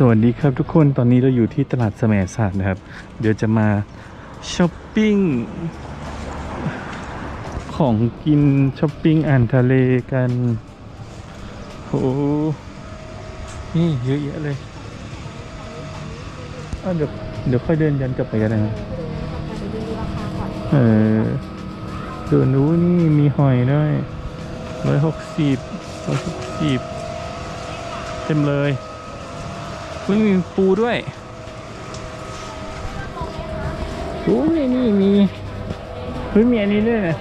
สวัสดีครับทุกคนตอนนี้เราอยู่ที่ตลาดแสมสารนะครับ เดี๋ยวจะมาช้อปปิ้ง ของกินช้อปปิ้งอ่านทะเลกันโอ้นี่เยอะแยะเลยเดี๋ยวเดี๋ยวค่อยเดินยันกลับไปกันนะเออดูนู้นี่มีหอยด้วยร้อยหกสิบร้อยหกสิบเต็มเลย อุ้ยมีปูด้วยโอ้ยนี่มีเฮ้ยมีอันนี้ด้วยนะ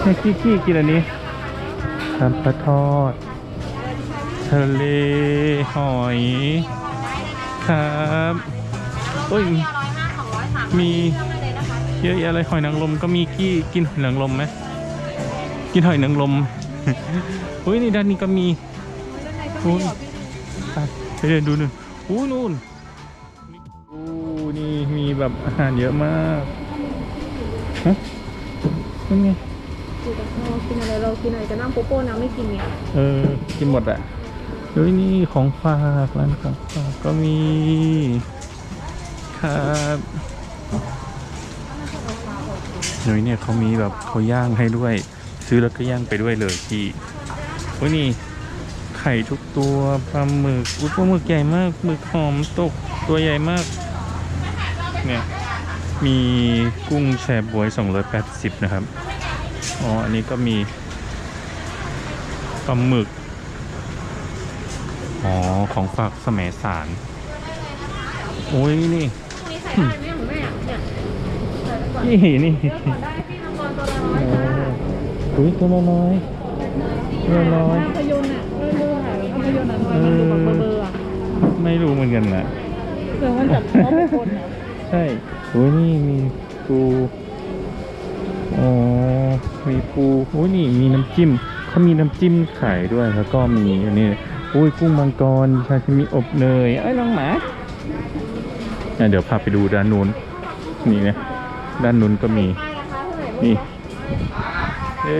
ให้กี้กี้กินอันนี้ทำปลาทอด ทะเลหอย ครับโอ้ยมีเยอะแยะเลยหอยนางรมก็มีกี้กินหอยนางรมไหมกินหอยนางรมอุ้ยนี่ด้านนี้ก็มีอุ้ยไปเดินดูหนึ่ง อู้นู่นอู้นี่มีแบบอาหารเยอะมากฮะนั่นไงเรากินอะไรเรากินอะไรจะนั่งโปโป้นะไม่กินเนี่ยเออ กินหมดอะเฮ้ยนี่ของฝากร้านของฝากก็มี ครับเฮ้ยเนี่ยเขามีแบบเขาย่างให้ด้วย ซื้อแล้วก็ย่างไปด้วยเลยพี่โอ้ยนี่ ไข่ทุกตัวปลาหมึกอุ้ยปลาหมึกใหญ่มากหมึกหอมตกตัวใหญ่มากเนี่ยมีกุ้งแชบวย280 นะครับ อ๋อ อันนี้ก็มีปลาหมึก อ๋อ ของฝากสมัยสารโอ้ยนี่นี่ใส่ได้ไหมของแม่เนี่ยใส่ไปก่อนนี่นี่เลือกก่อนได้พี่มังกรตัวละร้อยจ้าอุ้ยตัวน้อยตัวน้อย ภาพยนตร์อะเออเรื่องอะไรภาพยนตร์อะทำไมมันดูแบบเบลอๆอะไม่รู้เหมือนกันนะเรื่องมันจับเขาเป็นคนอะใช่โอ้ยนี่มีปูอ๋อมีปูโอ้ยนี่มีน้ำจิ้มเขามีน้ำจิ้มขายด้วยแล้วก็มีอันนี้โอ้ยกุ้งมังกรชาชิมิอบเนยเอ้ยน้องหมาอะเดี๋ยวพาไปดูด้านนู้นนี่นะด้านนู้นก็มีป้ายราคาเท่าไหร่นี่เอ้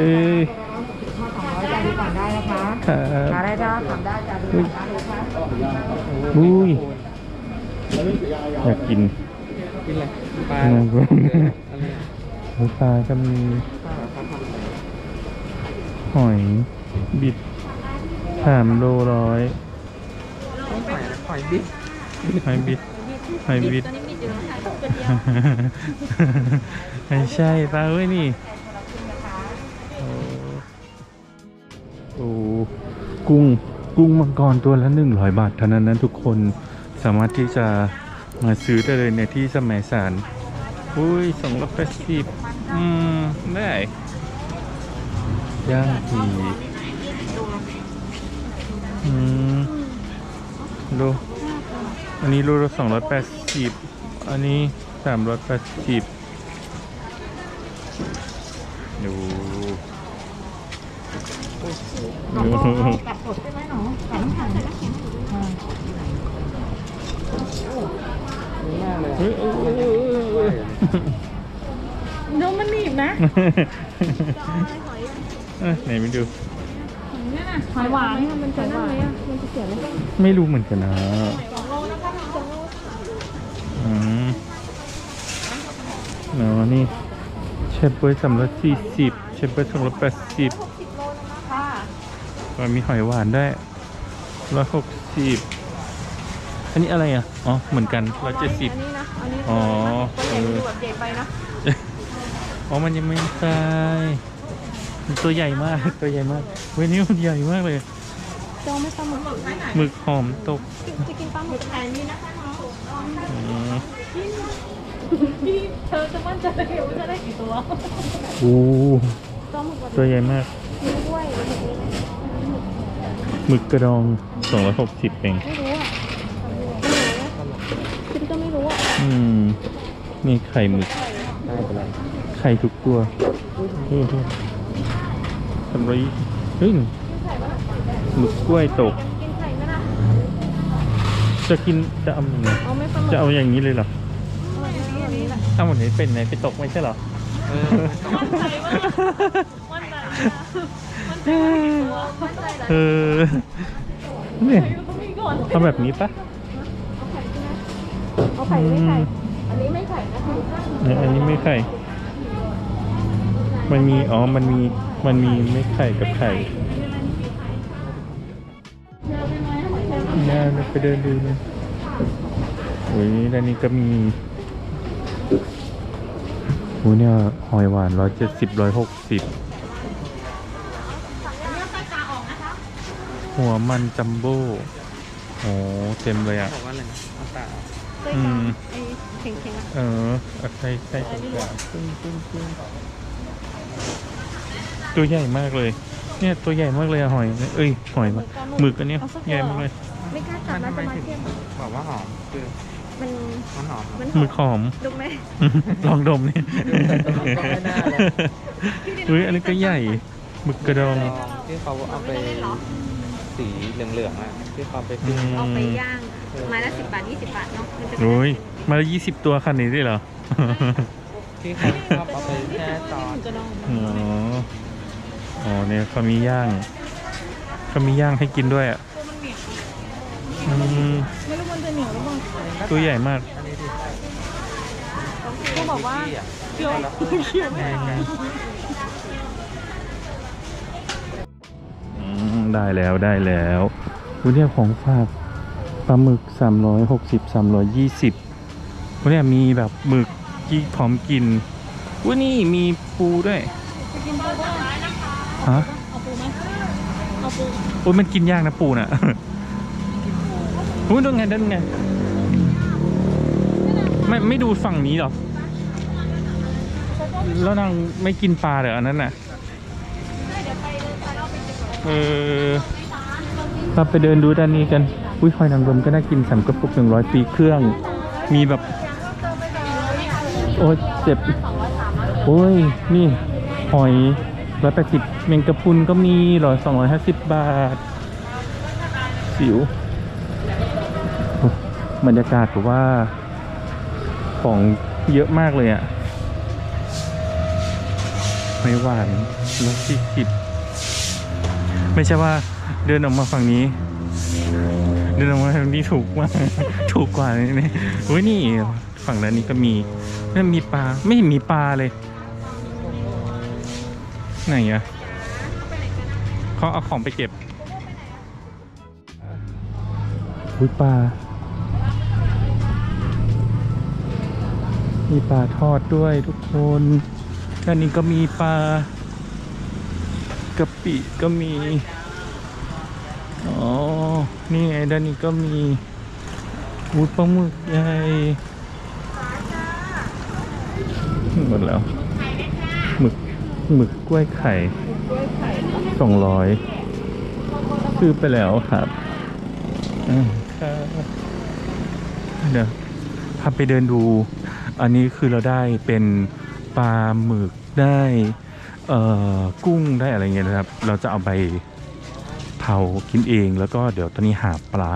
คะครับหาได้จ้าถามได้จ้าดูก่อนได้เลยค่ะอุ้ยอยากกินกินอะไรปลาน้องกุ้งอะไรหมูปลาก็มีหอยบิดสามโลร้อยต้องหอยหอยบิ๊กหอยบิดหอยบิดตัวนี้มีอยู่ในขายกระเทียมไม่ใช่ปลาเว้ยนี่ กุ้งกุ้งมังกรตัวละหนึ่งร้อยบาทเท่านั้นนะทุกคนสามารถที่จะมาซื้อได้เลยในที่สมัยสารอุ้ยสองร้อยแปดสิบอืม ได้ย่างทีอืมดูอันนี้รูละสองร้อยแปดสิบอันนี้สามร้อยแปดสิบดู ตัดสดใช่ไหมหนูกัดน้ำแข็งใส่น้ำแข็งมากเลยเฮ้ยเอ้ยเอ้ยเอ้ยเอ้ยเดี๋ยวมันหนีบนะเอ้ยไหนไปดูหอยหวานมันจะนั่นไหมอะมันจะเสียไหมไม่รู้เหมือนกันนะสองโลนะคะสองโลอืมเนาะนี่เชฟเบอร์สามร้อยสี่สิบเชฟเบอร์สองร้อยแปดสิบ สิบโลนะคะมันมีหอยหวานได้ร้อยหกสิบอันนี้อะไรอะ อ๋อ เหมือนกันร้อยเจ็ดสิบอันนี้นะ อันนี้อ๋อตัวใหญ่ดูแบบใหญ่ไปนะ อ๋อ มันยังไม่ตายมันตัวใหญ่มาก ตัวใหญ่มาก เว้ยนี่มันใหญ่มากเลยจองไม่ปลาหมึกไหนหมึกหอมตก จะกินปลาหมึกแทนนี่นะคะน้องอืมพี่เธอจะมั่นใจว่าจะได้กี่ตัวโอ้จองหมึกแบบตัวใหญ่มากนี้ด้วย หมึกนี้หมึกกระดองสองร้อยหกสิบเองไม่รู้อะไม่รู้คิดก็ไม่รู้อะอืม นี่ไข่หมึกได้ไปเลยไข่ทุกตัวเฮ้ยทำไรเฮ้ยหมึกกล้วยตกกินไข่ไหมล่ะจะกินจะเอาอย่างไงเอาไม่ปลาหมึกจะเอาอย่างนี้เลยเหรอเอาอย่างนี้แหละถ้าหมดนี้เป็นไหนไปตกไม่ใช่เหรอเออมั่นใจมากมั่นใจ มากมั่นใจว่ากี่ตัวมั่นใจเอแล้วอเนี่ยอยู่ตรงนี้ก่อนเอาแบบนี้ปะเเอาไข่ไม่ไข่อันนี้ไม่ไข่นะคะเนี่ยอันนี้ไม่ไข่ มันมี อ๋อ มันมี มันมีไม่ไข่กับไข่น่าไปเดินดูเลยโอ้ยด้านนี้ก็มีโอ้ยเนี่ยหอยหวานร้อยเจ็ดสิบร้อยหกสิบ หัวมันจัมโบ้โอ้เต็มเลยอะ บอกว่าอะไรนะเอาตาเอาอืมไอ้เข่งๆอะเออเอาใส่ใส่ตรงกลางปึ้งปึ้งปึ้งตัวใหญ่มากเลย เนี่ยตัวใหญ่มากเลยอะหอย เอ้ยหอยมาหมึกอันเนี้ยใหญ่มากเลย ไม่กล้าจับมันนะทำไมจะมาถึงเทียมบอกว่าหอมคือมันมันหอม มันหมึกหอม ดูไหมลองดมนี่ก็ไม่น่าเลยเฮ้ยอันนี้ก็ใหญ่หมึกกระดอง ที่เขาเอาไป สีเหลืองๆอะที่เขาไปปิ้งอืม เอาไปย่างไม้ละสิบบาทยี่สิบบาทเนาะมันจะโอ้ยมาละยี่สิบตัวคันนี้ด้วยเหรอ ที่เขาชอบเอาไปแช่ซอสจะลองอ๋อ อ๋อเนี่ยเขามีย่างเขามีย่างให้กินด้วยอะอืมไม่รู้มันจะเหนียวหรือเปล่า ตัวใหญ่มาก อันนี้ดิเขาบอกว่าที่อะเคี้ยวเคี้ยวไม่เอาอืม ได้แล้วได้แล้ววันนี้ของฝากปลาหมึก 360 320วันนี้มีแบบหมึกที่พร้อมกินวันนี้มีปูด้วยฮะเอาปูไหมเอาปูโอ้ยมันกินยากนะปูน่ะอุ้ยดูไงดูไงไม่ไม่ดูฝั่งนี้หรอ แล้วนางไม่กินปลาเหรออันนั้นน่ะ เออเราไปเดินดูด้านนี้กัน อุ้ยหอยนางรมก็น่ากินสามกระปุกหนึ่งร้อยปีเครื่อง มีแบบ โอ้ยเจ็บ โอ้ย นี่ หอยร้อยแปดสิบเมงกะพุนก็มีร้อยสองร้อยห้าสิบบาท สิว บรรยากาศถือว่า ของเยอะมากเลยอะ่ะไม่หวานร้อยสี่สิบ ไม่ใช่ว่าเดินออกมาฝั่งนี้ เดินออกมาฝั่งนี้ถูกมาก ถูกกว่านี่นี่โอ้ยนี่ฝั่งด้านนี้ก็มีนั่นมีปลาไม่มีปลาเลย ไหนอะเขาเอาของไปเก็บอุ้ยปลา มีปลาทอดด้วยทุกคนด้านนี้ก็มีปลา กะปิก็มี อ๋อ นี่ไงด้านนี้ก็มีวุ้ปลาหมึกใหญ่หมดแล้ว หมึก หมึกกล้วยไข่สองร้อยซื้อไปแล้วครับเดี๋ยวพาไปเดินดู อันนี้คือเราได้เป็นปลาหมึกได้ เอ่อกุ้งได้อะไรเงี้ยนะครับ เราจะเอาไปเผากินเองแล้วก็เดี๋ยวตอนนี้หาปลา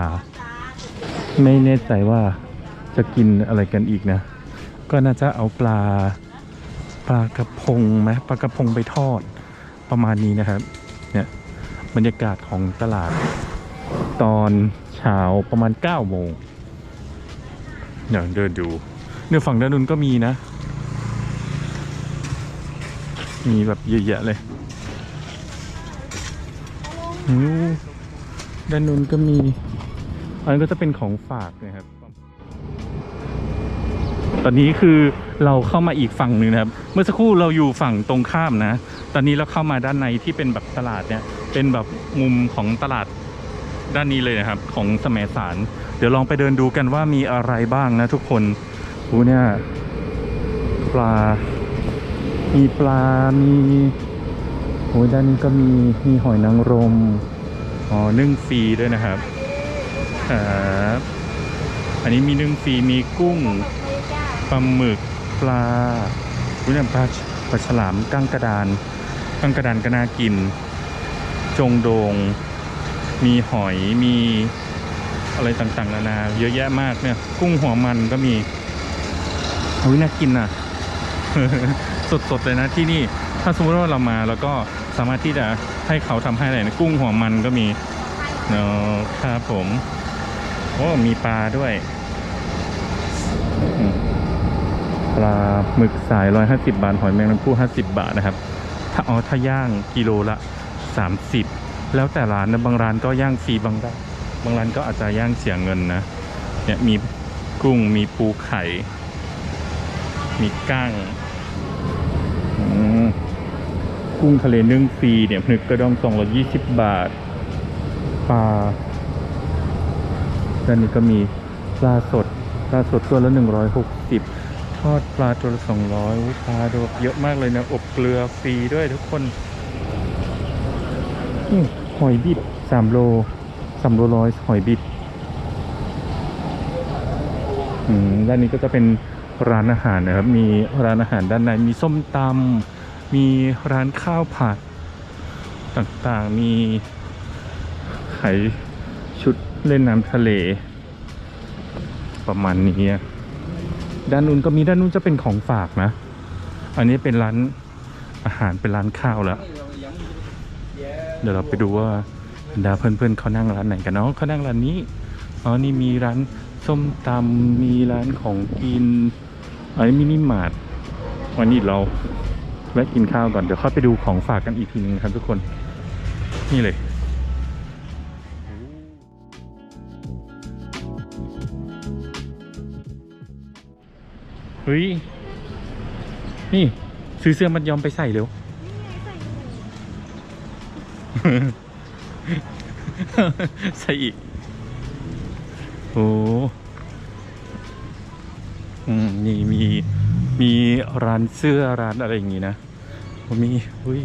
ไม่แน่ใจว่าจะกินอะไรกันอีกนะ ก็น่าจะเอาปลาปลากระพงไหมปลากระพงไปทอดประมาณนี้นะครับเนี่ยบรรยากาศของตลาด ตอนเช้าประมาณ9โมงเดี๋ยวเดินดูเนี่ยฝั่งด้านนู้นก็มีนะ มีแบบเยอะแยะเลยหูด้านนู้นก็มี อันนนก็จะเป็นของฝากนะครับ ตอนนี้คือเราเข้ามาอีกฝั่งหนึ่งนะครับ เมื่อสักครู่เราอยู่ฝั่งตรงข้ามนะ ตอนนี้เราเข้ามาด้านในที่เป็นแบบตลาดเนี่ย เป็นแบบมุมของตลาดด้านนี้เลยนะครับ ของสมสาร เดี๋ยวลองไปเดินดูกันว่ามีอะไรบ้างนะทุกคนโอ้เนี่ยปลา มีปลา มีโอ้ยด้านนี้ก็มี มีหอยนางรม อ๋อ นึ่งฟรีด้วยนะครับครับอันนี้มีนึ่งฟรี มีกุ้ง ปลาหมึก ปลาอุ้ยเนี่ปลาปลาฉลามกั้งกระดานกั้งกระดานก็น่ากิน จงโดง มีหอย มีอะไรต่างๆนานา เยอะแยะมากเนี่ย กุ้งหัวมันก็มีอุ้ยน่ากินอะ สดๆเลยนะที่นี่ถ้าสมมติว่าเรามาแล้วก็สามารถที่จะให้เขาทำให้เลยนะกุ้งหัวมันก็มีเนาะครับผมโอ้มีปลาด้วยปลาหมึกสาย150บาทหอยแมงน้ำผู้50บาทนะครับ ถ้าอ๋อถ้าย่างกิโลละ30แล้วแต่ร้านนะบางร้านก็ย่างฟรีบางร้านบางร้านก็อาจจะย่างเสียเงินนะเนี่ยมีกุ้งมีปูไข่ มีก้าง กุ้งทะเลนึ่งฟรีเนี่ยพนึกกระดอง 220 บาท ปลาด้านนี้ก็มีปลาสด ปลาสดตัวละ 160 ทอดปลาตัวละ 200อุ๊ยปลาโดดเยอะมากเลยนะ อบเกลือฟรีด้วยทุกคนนี่หอยบิด3โล3โลร้อยหอยบิดด้านนี้ก็จะเป็นร้านอาหารนะครับ มีร้านอาหารด้านใน มีส้มตำ มีร้านข้าวผัดต่างๆ มีขายชุดเล่นน้ำทะเล ประมาณนี้อะด้านนู้นก็มีด้านนู้นจะเป็นของฝากนะ อันนี้เป็นร้านอาหารเป็นร้านข้าวแล้ว เดี๋ยวเราไปดูว่าบรรดาเพื่อนๆเขานั่งร้านไหนกันเนาะเขานั่งร้านนี้อ๋อนี่มีร้านส้มตำมีร้านของกินอันนี้มินิมาร์ทวันนี้เรา แวะกินข้าวก่อน เดี๋ยวเข้าไปดูของฝากกันอีกทีนึงนะครับทุกคน นี่เลยเฮ้ย นี่ ซื้อเสื้อมัดยอมไปใส่เร็วใส่อีก โอ้ อืม นี่มี มีร้านเสื้อร้านอะไรอย่างงี้นะมีอุ้ย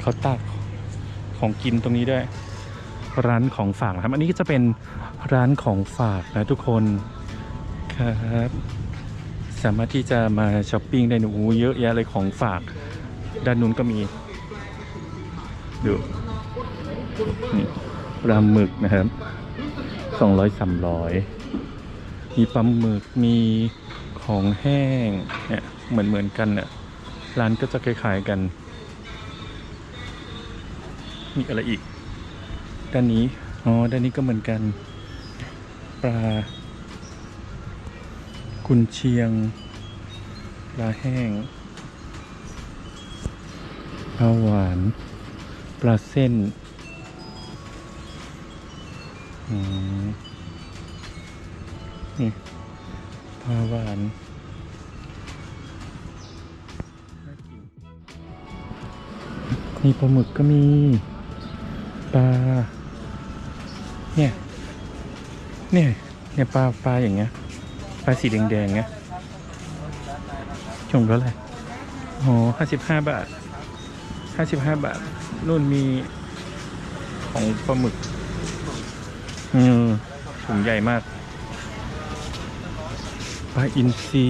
เขาตากของกินตรงนี้ด้วย ร้านของฝากนะครับ อันนี้ก็จะเป็นร้านของฝากนะทุกคนครับ สามารถที่จะมาช้อปปิ้งได้นะโอ้โหเยอะแยะเลยของฝาก ด้านนู้นก็มีดูนี่ปลาหมึกนะครับสองร้อยสามร้อยมีปลาหมึกมีของแห้งเนี่ย เหมือนเหมือนกันเนี่ยร้านก็จะคล้ายๆกัน มีอะไรอีก ด้านนี้ อ๋อ ด้านนี้ก็เหมือนกัน ปลา กุนเชียง ปลาแห้ง ปลาหวาน ปลาเส้นอืมนี่ ปลาหวาน นี่ปลาหมึกก็มีปลาเนี่ยเนี่ยเนี่ยปลาปลาอย่างเงี้ยปลาสีแดงๆเงี้ยชงเท่าไหร่โอ้ห้าสิบห้าบาทห้าสิบห้าบาทนู่นมีของปลาหมึกอืมถุงใหญ่มากปลาอินทรี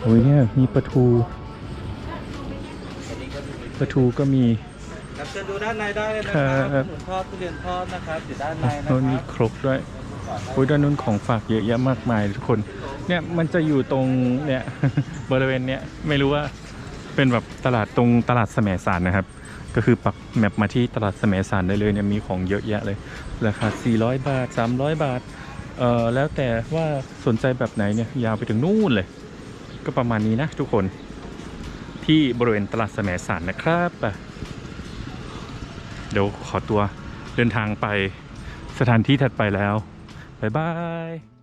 โอ้ยเนี่ยมีปลาทู ปลาทูก็มีครับเชิญดูด้านในได้เลยนะคครัรับบขนุนทอดทุเรียนทอดนะครับอยู่ด้านในนะคโอ้ยมีรับครกด้วยโอ้ยด้านนู้นของฝากเยอะแยะมากมายทุกคน เนี่ยมันจะอยู่ตรงเนี่ยบริเวณเนี้ยไม่รู้ว่าเป็นแบบตลาดตรงตลาดแสมสารนะครับ ก็คือปักแมปมาที่ตลาดแสมสารได้เลยเนี่ยมีของเยอะแยะเลยราคา 400 บาท 300 บาทเอ่อแล้วแต่ว่าสนใจแบบไหนเนี่ยยาวไปถึงนู่นเลย ก็ประมาณนี้นะทุกคน ที่บริเวณตลาดแสมสารนะครับ เดี๋ยวขอตัวเดินทางไปสถานที่ถัดไปแล้ว บ๊ายบาย